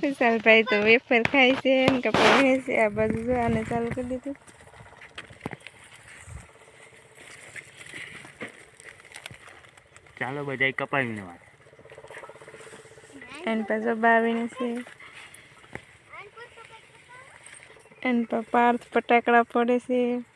વિશાલભાઈ તો વેફર ખાય છે ને કપડા વહે છે. આ બાજુ જો આને ચાલુ કરી દીધું. ચાલો બધા કપાવીને વાત. એન પાછો બાવીને છે. એન પર પાર્થ ફટાકડા પડે છે.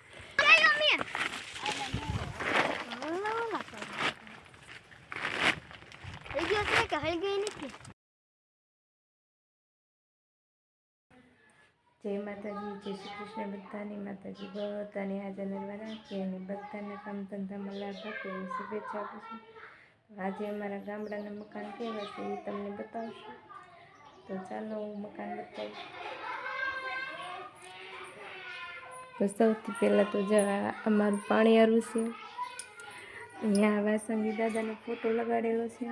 જય માતાજી, જય શ્રી કૃષ્ણ. બધાની માતાજી, બધાની હાજર નરવા રાખી અને બધાને કામ ધંધામાં લાભ આપે એવી શુભેચ્છા આપું છું. આજે અમારા ગામડાના મકાન કેવા છે એ તમને બતાવશું. તો ચાલો હું મકાન બતાવું. તો સૌથી પહેલાં તો જો અમારું પાણી અરું છે. અહીંયા વાસંગી દાદાનો ફોટો લગાડેલો છે.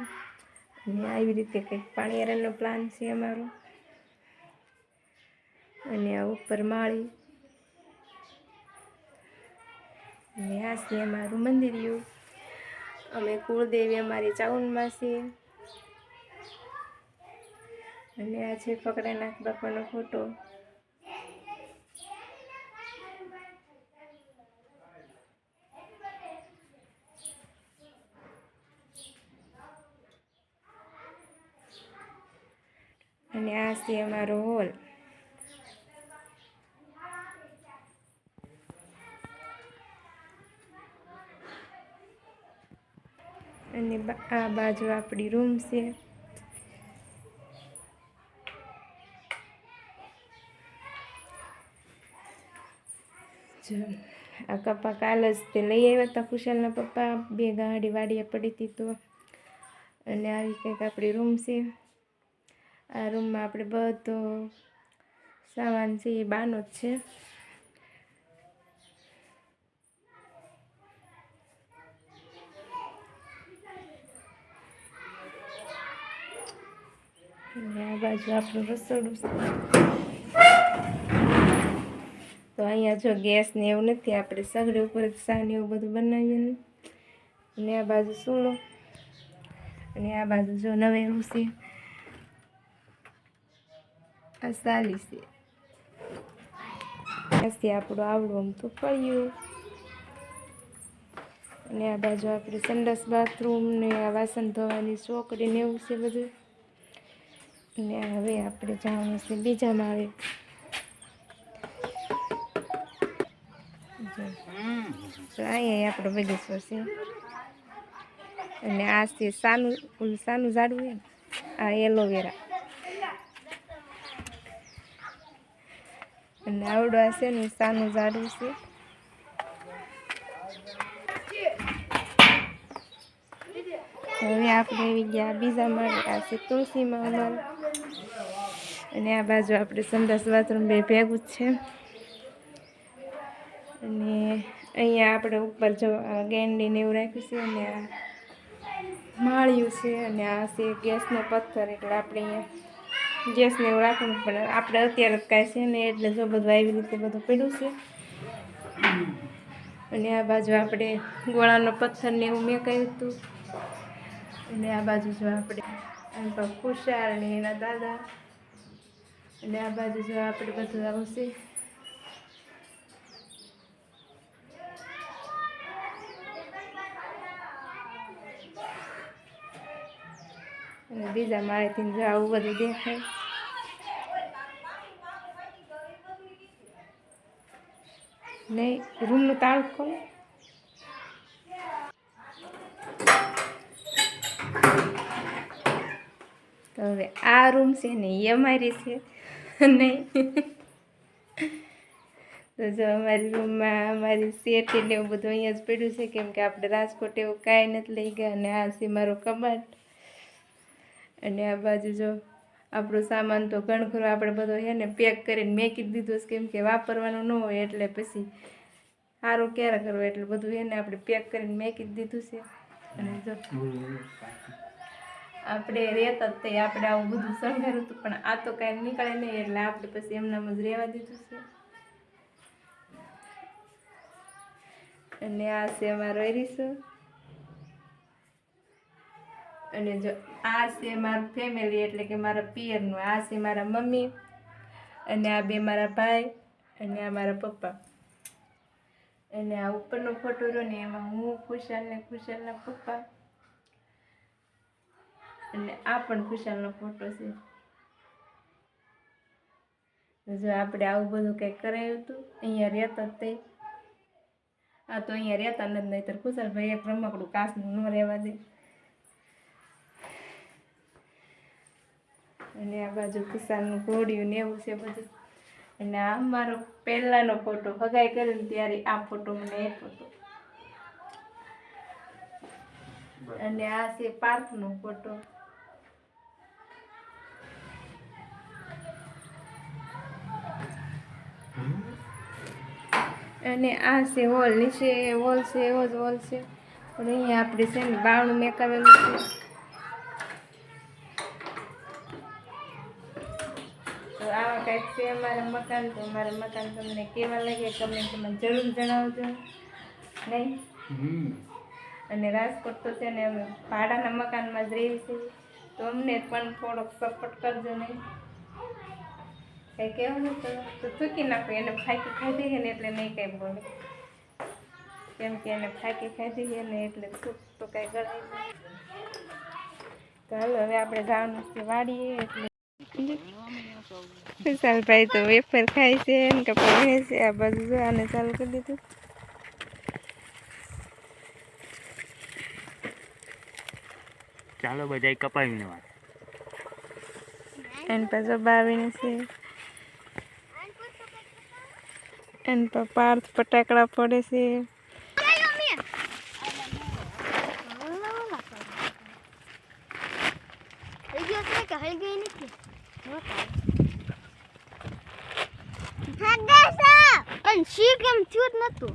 અને આવી રીતે કંઈક પાણી પ્લાન છે અમારો. અને આ ઉપર માળી. અને આ છે અમારું મંદિરિયું અમે કુળદેવી અમારી ચાઉનમાં છીએ. અને આ છે ફકડાનાથ બાપાનો ફોટો. અને આ છે અમારો હોલ. અને આ બાજુ આપણી રૂમ છે. આ કપા કાલ જ તે લઈ આવ્યા હતા કુશલના પપ્પા. બે ગાડી વાડીએ પડી હતી તો. અને આવી કંઈક આપણી રૂમ છે. આ રૂમમાં આપણે બધો સામાન છે એ બાનો જ છે અને આ બાજુ આપણું રસોડું છે. તો અહીંયા જો ગેસ ને એવું નથી, આપણે સગડી ઉપર જ સા એવું બધું બનાવીએ અને આ બાજુ સૂળો અને આ બાજુ જો નવેરું છે. આ સાલી છે. ત્યાંથી આપણું આવડું આમ તો પડ્યું અને આ બાજુ આપણે સંડાસ બાથરૂમ ને આ વાસણ ધોવાની ચોકડી ને એવું છે બધું. અને હવે આપણે જવાનું છે બીજા માળે. અહીંયા આપણો બગીચો છે. અને આ છે સાનું, ઓલું સાનું ઝાડવું છે ને, આ એલોવેરા. અને આવડો આ છે ને સાનું ઝાડવું છે. હવે આપણે આવી ગયા બીજા માળે. આ છે તુલસીમાં અમારે. અને આ બાજુ આપણે સંદાસ બાથરૂમ બે ભેગું જ છે. અને અહીંયા આપણે ઉપર જો ગેંડીને એવું રાખ્યું છે અને આ માળિયું છે અને આ છે ગેસનો પથ્થર એટલે આપણે અહીંયા ગેસને એવું રાખવું પણ આપણે અત્યારે જ કાંઈ છે ને એટલે જો બધું આવી રીતે બધું પડ્યું છે. અને આ બાજુ આપણે ગોળાનો પથ્થર ને એવું મેં કહ્યું હતું. અને આ બાજુ જો આપણે ખુશાલ ને એના દાદા અને આ બાજુ જો આપણે બધું આવું છે. અને બીજા માળેથી જો આવું બધું દેખાય. નહીં, રૂમનું તાળું ખોલો. તો હવે આ રૂમ છે ને એ અમારી છે. નહીં. તો જો અમારી રૂમમાં અમારી સેટી ને એવું બધું અહીંયા જ પડ્યું છે, કેમ કે આપણે રાજકોટ એવું કાંઈ નથી લઈ ગયા અને આ છે મારો કબાટ. અને આ બાજુ જો આપણો સામાન તો ઘણખરો આપણે બધો છે ને પેક કરીને મેકી દીધો છે, કેમ કે વાપરવાનું ન હોય એટલે પછી સારું ક્યારે કરવું એટલે બધું એને આપણે પેક કરીને મેકી દીધું છે. અને જો આપણે રહેતા જ તે, આપણે આવું બધું સંઘારું હતું, પણ આ તો કાંઈ નીકળે નહીં, એટલે આપણે પછી એમનામ જ રહેવા દીધું છે. અને આ છે અમારો એરીસો અને જો, આ છે મારું ફેમિલી એટલે કે મારા પિયરનું, આ છે મારા મમ્મી, અને આ બે મારા ભાઈ, અને આ મારા પપ્પા. અને આ ઉપરનો ફોટો રહ્યો ને, એમાં હું ખુશાલ ને ખુશાલના પપ્પા. અને આ પણ ખુશાલનો ફોટો છે. તો જો આપણે આવું બધું કંઈક કરાયું હતું અહીંયા રહેતા તે. આ તો અહીંયા રહેતા નથી નહીતર ખુશાલભાઈ એક રમકડું કાસનું ન રહેવા દે. અને આ બાજુ ખુશાલનું ઘોડિયું ને એવું છે બધું. અને આ મારો પહેલાંનો ફોટો હગાઈ કર્યો ને ત્યારે આ ફોટો મને એ ફોટો અને આ છે પાર્કનો ફોટો અને આ છે હોલ નીચે હોલ છે એવો જ હોલ છે. પણ અહીંયા આપણે છે ને બાવણું મેકાવેલું છે. તો આવા કંઈક છે અમારા મકાન તો અમારા મકાન તમને કેવા લાગે કમેન્ટમાં જરૂર જણાવજો. નહીં? અને રાજકોટ તો છે ને અમે ભાડાના મકાનમાં જ રહીએ છીએ. તો અમને પણ થોડોક સપોર્ટ કરજો નહીં. કંઈ કહેવું તો થૂકી નાખું એને ફાંકી ખાધી છે ને એટલે નહીં કંઈ બોલે. કેમ કે એને ફાંકી ખાધી છે ને એટલે થૂક તો કાંઈ ગળાય તો હાલો હવે આપણે જવાનું છે વાડીએ એટલે. વિશાલભાઈ તો વેફર ખાય છે ને કપડાં વહે છે આ બાજુ જો આને ચાલુ કરી દીધું. ચાલો બધા કપાવીને વાત. એન પાછો બાવીને છે. એન પર પાર્થ ફટાકડા પડે છે. પણ શી કેમ થયું જ નતું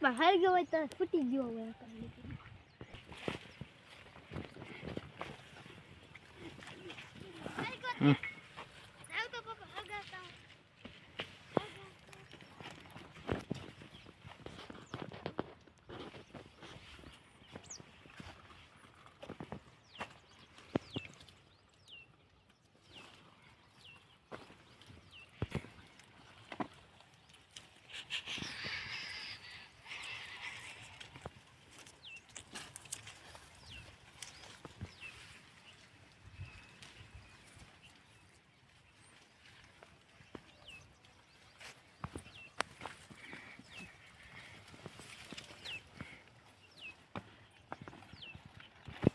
પણ ગયો હોય તો ફૂટી ગયો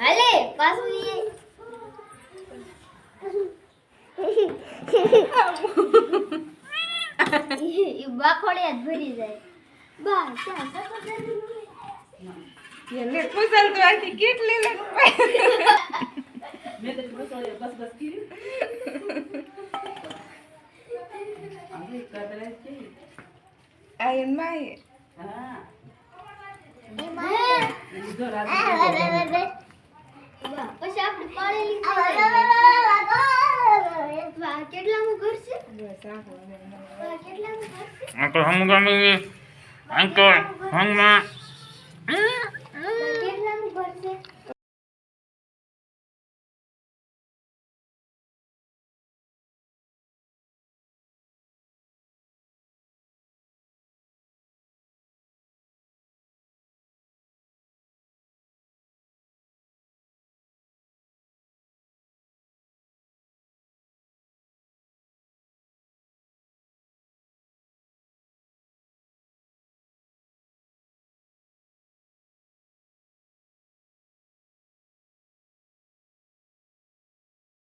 હાલે પાછું એ ઈ જ ભરી જાય બા એને કુશલ તો કેટલી છે કેટલામું Ah. Uncle, અંકલ હમગામી Uncle, હંગમાં કેટલામું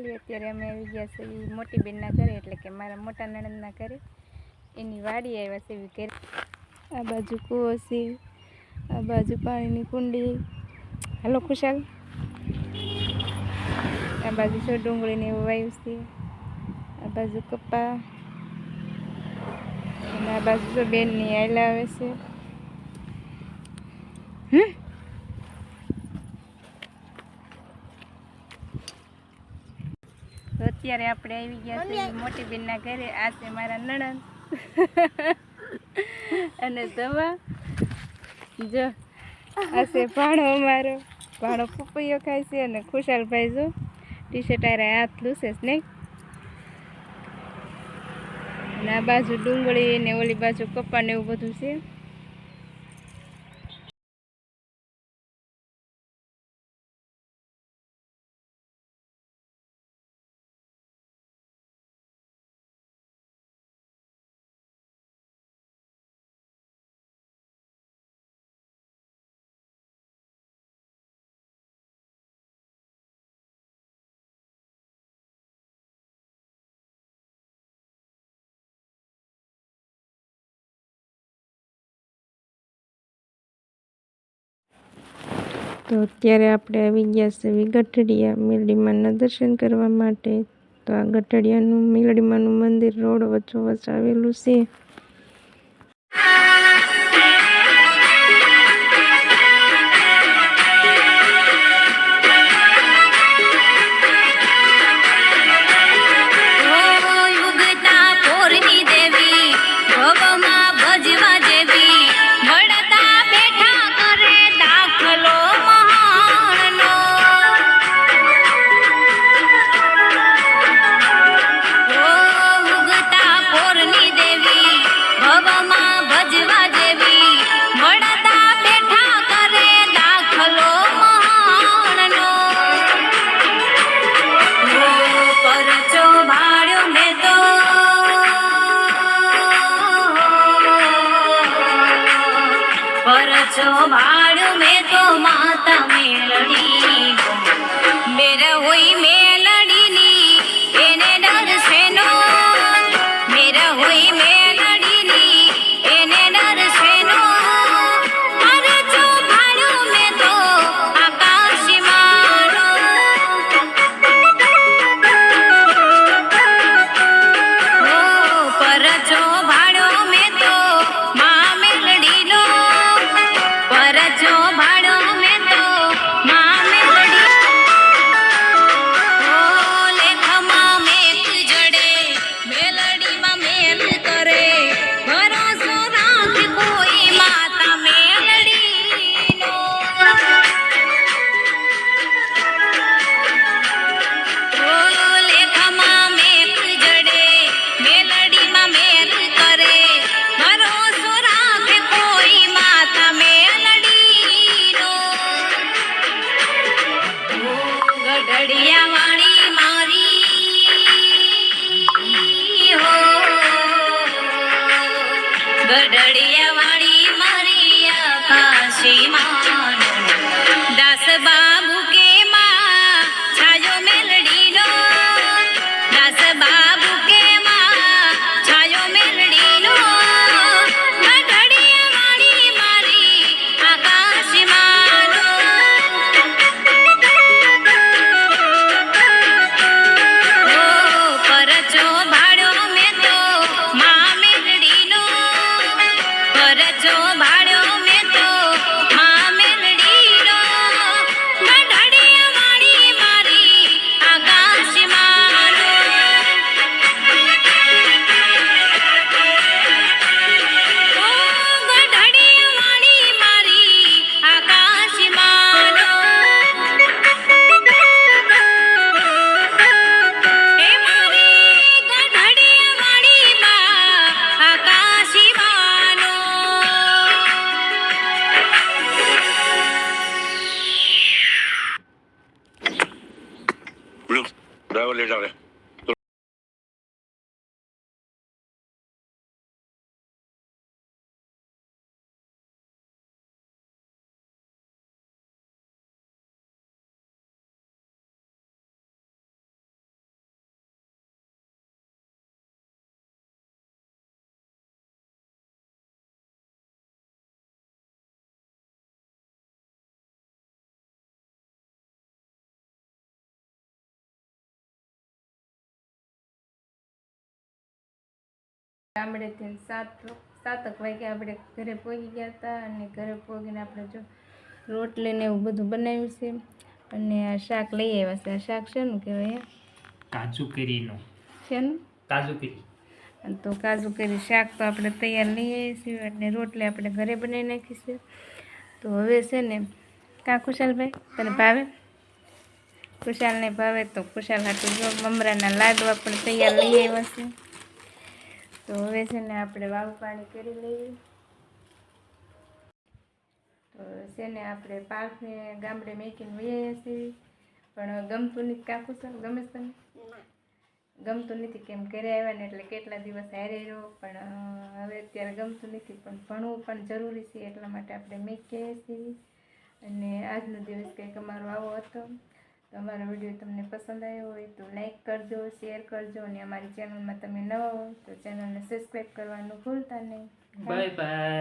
અત્યારે અમે આવી ગયા એ મોટી બેનના ઘરે, એટલે કે મારા મોટા નણંદના ઘરે. એની વાડી આવ્યા છે એવી ઘરે. આ બાજુ કૂવો છે, આ બાજુ પાણીની કુંડી. હાલો ખુશાલ. આ બાજુ છે ડુંગળીને એવું વાવ્યું છે. આ બાજુ કપા અને આ બાજુ તો બેનની આયલા આવે છે. હમ તો અત્યારે આપણે આવી ગયા છે મોટી બેનના ઘરે. આ છે મારા નણંદ. અને દવા. જો આ છે ભાણો અમારો. ભાણો પપૈયો ખાય છે અને ખુશાલભાઈ જો ટી શર્ટ આરે હાથ લૂસે છે નહીં અને આ બાજુ ડુંગળી ને ઓલી બાજુ કપ્પા ને એવું બધું છે. તો અત્યારે આપણે આવી ગયા છે ગઠડિયા મેલડીમાના દર્શન કરવા માટે. તો આ ગઠડિયાનું મેલડીમાનું મંદિર રોડ વચ્ચોવચ આવેલું છે. મેં તો time. ગામડેથી સાત સાતક વાગે આપણે ઘરે પહોંચી ગયા હતા અને ઘરે પહોંચીને આપણે જો રોટલી ને એવું બધું બનાવ્યું છે. અને આ શાક લઈ આવ્યા છે. આ શાક શેનું કહેવાય? કાજુ કેરીનો. શેનું? કાજુ કરી. તો કાજુ કરી શાક તો આપણે તૈયાર લઈ આવીએ છીએ અને રોટલી આપણે ઘરે બનાવી નાખીશું છે. તો હવે છે ને કાં કુશાલભાઈ તને ભાવે? કુશાલને ભાવે તો કુશાલ હાટું જો મમરાના લાડવા પણ તૈયાર લઈ આવ્યા છે. તો હવે છે ને આપણે વાવ પાણી કરી લઈએ. તો છે ને આપણે પાર્કને ગામડે મેકીને વૈયા છીએ. પણ ગમતું નથી કાકું કુશાલ ગમે છે તને? ગમતું નથી કેમ ઘરે આવ્યા ને એટલે કેટલા દિવસ હારે રહ્યો. પણ હવે અત્યારે ગમતું નથી. પણ ભણવું પણ જરૂરી છે એટલા માટે આપણે મેકીએ છીએ. અને આજનો દિવસ કંઈક અમારો આવો હતો. અમારો વીડિયો તમને પસંદ આવ્યો હોય તો લાઇક કરજો શેર કરજો અને અમારી ચેનલમાં તમે નવા હો તો ચેનલને સબસ્ક્રાઈબ કરવાનું ભૂલતા નહીં. Bye bye